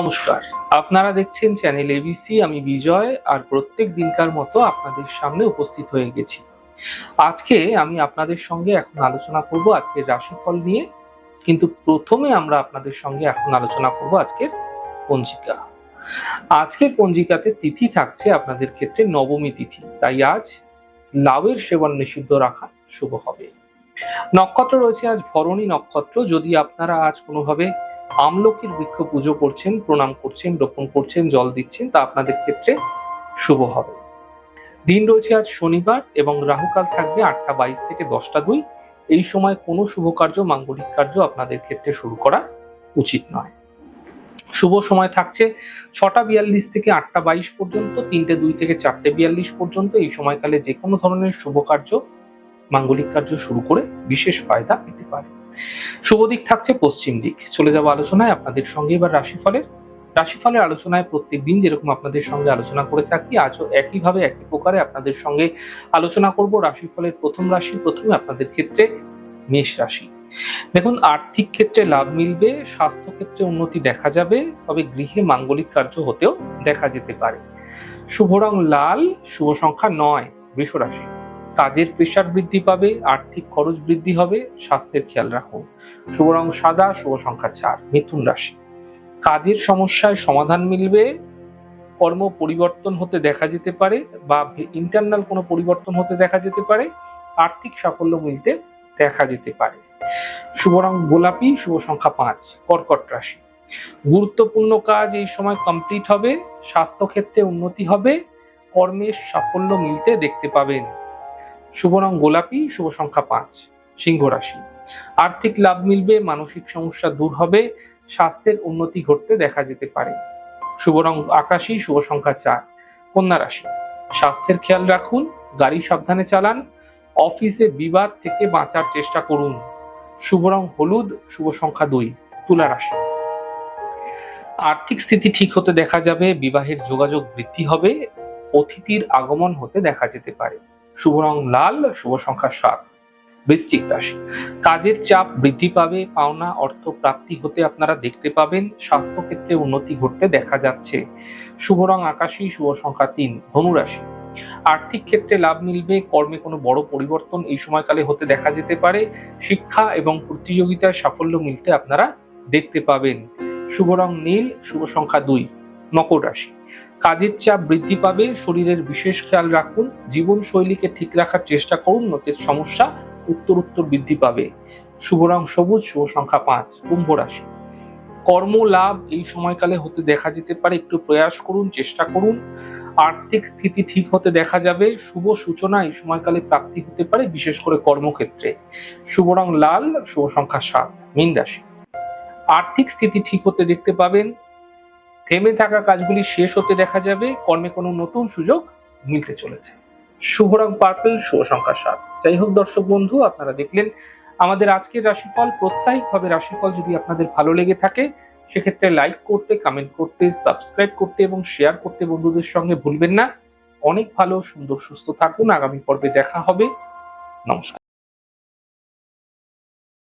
নমস্কার। আপনারা দেখছেন চ্যানেল এবিসি, আমি বিজয়, আর প্রত্যেক দিনকার মতো আপনাদের সামনে উপস্থিত হয়ে গেছি। আজকে আমি আপনাদের সঙ্গে এখন আলোচনা করব আজকের রাশিফল নিয়ে, কিন্তু প্রথমে আমরা আপনাদের সঙ্গে এখন আলোচনা করব আজকের পঞ্জিকা। আজকের পঞ্জিকাতে তিথি থাকছে আপনাদের ক্ষেত্রে নবমী তিথি, তাই আজ লাউয়ের সেবন নিষিদ্ধ রাখা শুভ হবে। নক্ষত্র রয়েছে আজ ভরণী নক্ষত্র, যদি আপনারা আজ কোনোভাবে আমলকির বৃক্ষ পুজো করছেন, প্রণাম করছেন, রোপণ করছেন, জল দিচ্ছেন, তা আপনাদের ক্ষেত্রে শুভ হবে। দিন রয়েছে আজ শনিবার এবং রাহুকাল থাকবে আটটা বাইশ থেকে দশটা দুই। এই সময় কোনো শুভ কার্য, মাঙ্গলিক কার্য আপনাদের ক্ষেত্রে শুরু করা উচিত নয়। শুভ সময় থাকছে ছটা বিয়াল্লিশ থেকে আটটা বাইশ পর্যন্ত, তিনটে দুই থেকে চারটে বিয়াল্লিশ পর্যন্ত। এই সময়কালে যে কোনো ধরনের শুভ কার্য, মাঙ্গলিক কার্য শুরু করে বিশেষ ফায়দা পেতে পারে। শুভ দিক থাকছে পশ্চিম দিক। চলে যাব আলোচনায় আপনাদের সঙ্গে। এবার রাশিফলের রাশিফলের আলোচনায় প্রত্যেক দিন যেরকম আপনাদের সঙ্গে আলোচনা করে থাকি, আজও একইভাবে একই প্রকারে আপনাদের সঙ্গে আলোচনা করব। রাশিফলের প্রথম রাশি, প্রথমে আপনাদের ক্ষেত্রে মেষ রাশি। দেখুন, আর্থিক ক্ষেত্রে লাভ মিলবে, স্বাস্থ্য ক্ষেত্রে উন্নতি দেখা যাবে, তবে গৃহে মাঙ্গলিক কার্য হতেও দেখা যেতে পারে। শুভ রং লাল, শুভ সংখ্যা নয় বৃষ রাশি। কাজের প্রেশার বৃদ্ধি পাবে, আর্থিক খরচ বৃদ্ধি হবে, স্বাস্থ্যের খেয়াল রাখুন। শুভ রং সাদা, শুভ সংখ্যা চার, মিথুন রাশি। কাজের সমস্যায় সমাধান মিলবে, কর্ম পরিবর্তন হতে দেখা যেতে পারে বা ইন্টারনাল কোনো পরিবর্তন হতে দেখা যেতে পারে, আর্থিক সাফল্য মিলতে দেখা যেতে পারে। শুভ রং গোলাপি, শুভ সংখ্যা পাঁচ, কর্কট রাশি। গুরুত্বপূর্ণ কাজ এই সময় কমপ্লিট হবে, স্বাস্থ্যক্ষেত্রে উন্নতি হবে, কর্মের সাফল্য মিলতে দেখতে পাবেন। শুভ রং গোলাপি, শুভ সংখ্যা পাঁচ, সিংহ রাশি। আর্থিক লাভ মিলবে, মানসিক সমস্যা দূর হবে, স্বাস্থ্যের উন্নতি ঘটতে দেখা যেতে পারে। শুভ রং আকাশী, শুভ সংখ্যা চার, কন্যা রাশি। স্বাস্থ্যের খেয়াল রাখুন, গাড়ি সাবধানে চালান, অফিসে বিবাদ থেকে বাঁচার চেষ্টা করুন। শুভ রং হলুদ, শুভ সংখ্যা দুই, তুলা রাশি। আর্থিক স্থিতি ঠিক হতে দেখা যাবে, বিবাহের যোগাযোগ বৃদ্ধি হবে, অতিথির আগমন হতে দেখা যেতে পারে। শুভ রং লাল, শুভ সংখ্যা সাত। বৃশ্চিক রাশি। কাজের চাপ বৃদ্ধি পাবে, পাওনা অর্থ প্রাপ্তি হতে আপনারা দেখতে পাবেন স্বাস্থ্য ক্ষেত্রে উন্নতি ঘটতে দেখা যাচ্ছে। শুভ রং আকাশী, শুভ সংখ্যা তিন ধনুরাশি আর্থিক ক্ষেত্রে লাভ মিলবে, কর্মে কোনো বড় পরিবর্তন এই সময়কালে হতে দেখা যেতে পারে। শিক্ষা এবং প্রতিযোগিতায় সাফল্য মিলতে আপনারা দেখতে পাবেন। শুভ রং নীল, শুভ সংখ্যা দুই, মকর রাশি। কাজের চাপ বৃদ্ধি পাবে, শরীরের বিশেষ খেয়াল রাখুন, জীবনশৈলীকে ঠিক রাখার চেষ্টা করুন নতে সমস্যা উত্তর উত্তর বৃদ্ধি পাবে। শুভ রং সবুজ, শুভ সংখ্যা পাঁচ, কুম্ভ রাশি। কর্ম লাভ এই সময়কালে হতে দেখা যেতে পারে, একটু প্রয়াস করুন, চেষ্টা করুন। আর্থিক স্থিতি ঠিক হতে দেখা যাবে, শুভ সূচনা এই সময়কালে প্রাপ্তি হতে পারে, বিশেষ করে কর্মক্ষেত্রে। শুভ রং লাল, শুভ সংখ্যা সাত, মীন রাশি। আর্থিক স্থিতি ঠিক হতে দেখতে পাবেন থেমে থাকা কাজগুলি শেষ হতে দেখা যাবে। কর্মে কোনো নতুন সুযোগ মিলতে চলেছে। শুভ রং পার্পল, শুভ সংখ্যা সাত। যাই হোক দর্শক বন্ধু, আপনারা দেখলেন আমাদের আজকের রাশিফল। প্রত্যাহিকভাবে রাশিফল যদি আপনাদের ভালো লেগে থাকে, সেক্ষেত্রে লাইক করতে, কমেন্ট করতে, সাবস্ক্রাইব করতে এবং শেয়ার করতে বন্ধুদের সঙ্গে ভুলবেন না। অনেক ভালো, সুন্দর, সুস্থ থাকুন। আগামী পর্বে দেখা হবে। নমস্কার।